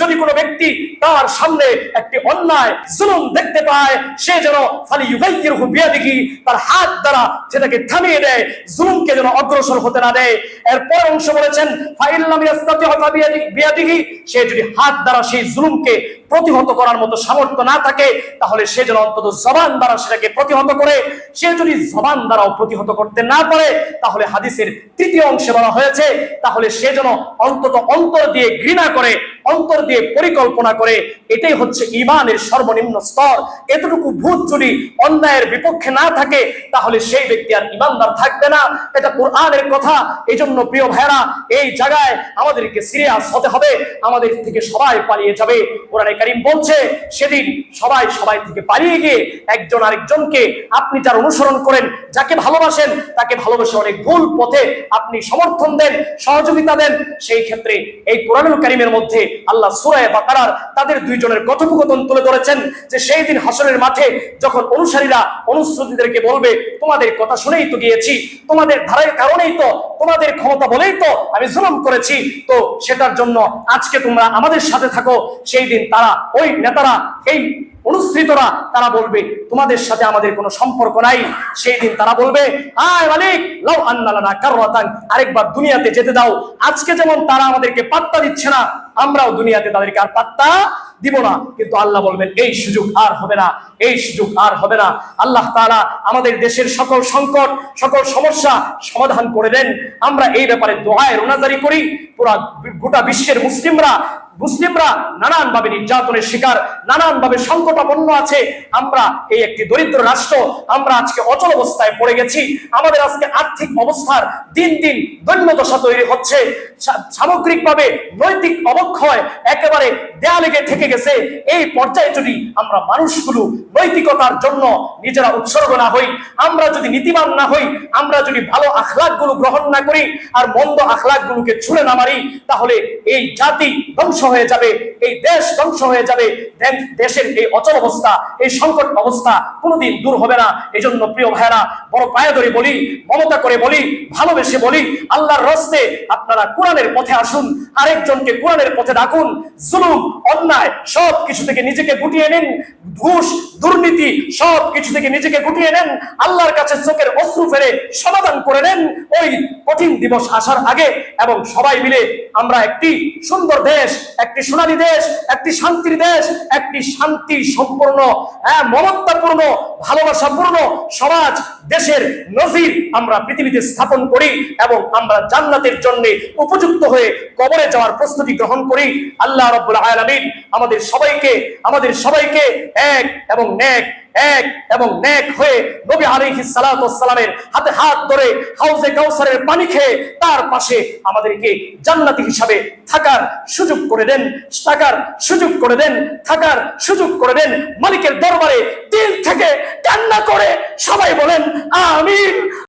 যদি কোনো ব্যক্তি তার সামনে একটি অন্যায় জুলুম দেখতে পায়, সে যেন ফালি ইউগাইয়িরহু বিয়াদিহি, তার হাত দ্বারা সেটাকে থামিয়ে দেয়, জুলুমকে যেন অগ্রসর হতে না দেয়। এরপর অংশ বলেছেন ফাইল্লাম ইয়াস্তাতি বিয়াদিহি, সে যদি হাত দ্বারা সেই জুলুমকে প্রতিহত করার মতো সামর্থ্য না থাকে, তাহলে সে যেন অন্তত জবান দ্বারা সেটাকে প্রতিহত করে। সে যদি জবান দ্বারাও প্রতিহত করতে না পারে, তাহলে হাদিসের তৃতীয় অংশে বলা হয়েছে, তাহলে সে যেন অন্তত অন্তর দিয়ে ঘৃণা করে অন্তর দিয়ে পরিকল্পনা করে, এটাই হচ্ছে ইমানের সর্বনিম্ন স্তর। এতটুকু ভূত যদি অন্যায়ের বিপক্ষে না থাকে, তাহলে সেই ব্যক্তি আর ইমানদার থাকবে না। এটা কোরআনের কথা। এই জন্য প্রিয় ভাইরা এই জায়গায় আমাদেরকে সিরিয়াস হতে হবে। আমাদের থেকে সবাই পালিয়ে যাবে। কোরআনে কারিম বলছে, সেদিন সবাই সবাই থেকে পালিয়ে গিয়ে একজন আরেকজনকে আপনি যার অনুসরণ করেন, যাকে ভালোবাসেন, তাকে ভালোবেসে অনেক ভুল পথে আপনি সমর্থন দেন, সহযোগিতা দেন। সেই ক্ষেত্রে এই কোরআনুল কারিমের মধ্যে আল্লাহ সুরায় বাকারার তাদের দুইজনের কথোপকথন তুলে ধরেছেন যে সেই দিন হাসরের মাঠে যখন অনুসারীরা অনুশ্রুতিদেরকে বলবে, তোমাদের কথা শুনেই তো গিয়েছি, তোমাদের ধারার কারণেই তো, তোমাদের ক্ষমতা বলেই তো আমি জুলুম করেছি। তো সেটার জন্য আজকে তোমরা আমাদের সাথে থাকো। সেই দিন তারা, ওই নেতারা, এই অনুসৃতরা তারা বলবে, তোমাদের সাথে আমাদের কোনো সম্পর্ক নাই। সেই দিন তারা বলবে আয় মালিক, লাউ আন্নালানা কাররাতান, আরেকবার দুনিয়াতে যেতে দাও। আজকে যেমন তারা আমাদেরকে পাত্তা দিচ্ছে না আমরাও দুনিয়াতে তাদেরকে আর পাত্তা দিব না। কিন্তু আল্লাহ বলবেন, এই সুযোগ আর হবে না, এই সুযোগ আর হবে না। আল্লাহ তারা আমাদের দেশের সকল সংকট, সকল সমস্যা সমাধান করে দেন। আমরা এই ব্যাপারে দোহায় রোনাজারি করি। পুরা গোটা বিশ্বের মুসলিমরা মুসলিমরা নানান ভাবে নির্যাতনের শিকার নানান ভাবে সংকটাপন্ন আছে। আমরা এই একটি দরিদ্র রাষ্ট্র, আমরা আজকে অচল অবস্থায় পড়ে গেছি। আমাদের আজকে আর্থিক অবস্থার দিন দিন দৈন্যদশা তৈরি হচ্ছে। সামগ্রিকভাবে নৈতিক অবক্ষয় একেবারে দেয়ালে গিয়ে থেকে গেছে। এই পর্যায়ে যদি আমরা মানুষগুলো নৈতিকতার জন্য নিজেরা উৎসর্গ না হই, আমরা যদি নীতিবান না হই, আমরা যদি ভালো আখলাকগুলো গ্রহণ না করি আর মন্দ আখলাকগুলোকে ছুঁড়ে না মারি, তাহলে এই জাতি ধ্বংস হয়ে যাবে, এই দেশ ধ্বংস হয়ে যাবে। দেশের এই অচল অবস্থা, এই সংকট অবস্থা কোনোদিন দূর হবে না। এই জন্য প্রিয় ভাইরা বড় পায়ে ধরে বলি, মমতা করে বলি, ভালোবেসে বলি, আল্লাহর রস্তে আপনারা কোরআনের পথে আসুন, আরেকজনকে কোরআনের পথে ডাকুন, জুলুম, অন্যায় সব কিছু থেকে নিজেকে গুটিয়ে নিন, ঘুষ, দুর্নীতি সব কিছু থেকে নিজেকে গুটিয়ে নেন, আল্লাহর কাছে চোখের অশ্রু ফেলে সমাধান করে নেন, ওই কঠিন দিবস আসার আগে এবং সবাই মিলে আমরা একটি সুন্দর দেশ একটি সোনালী দেশ একটি শান্তির দেশ একটি শান্তি সম্পূর্ণ হ্যাঁ মমতাপূর্ণ ভালোবাসাপূর্ণ সমাজ, দেশের নজির আমরা পৃথিবীতে স্থাপন করি এবং আমরা জান্নাতের জন্য উপযুক্ত হয়ে কবরে যাওয়ার প্রস্তুতি গ্রহণ করি। আল্লাহ রব্বুল আলামিন আমাদের সবাইকে আমাদের সবাইকে এক এবং নেক, এক এবং ন্যাক হয়ে নবী আলাইহিস সালাতু সালামের হাতে হাত ধরে হাউজে কাউসারের পানি খেয়ে তার পাশে আমাদেরকে জান্নাতি হিসাবে থাকার সুযোগ করে দেন, থাকার সুযোগ করে দেন, থাকার সুযোগ করে দেন মালিকের দরবারে দিল থেকে কান্না করে সবাই বলেন আমিন।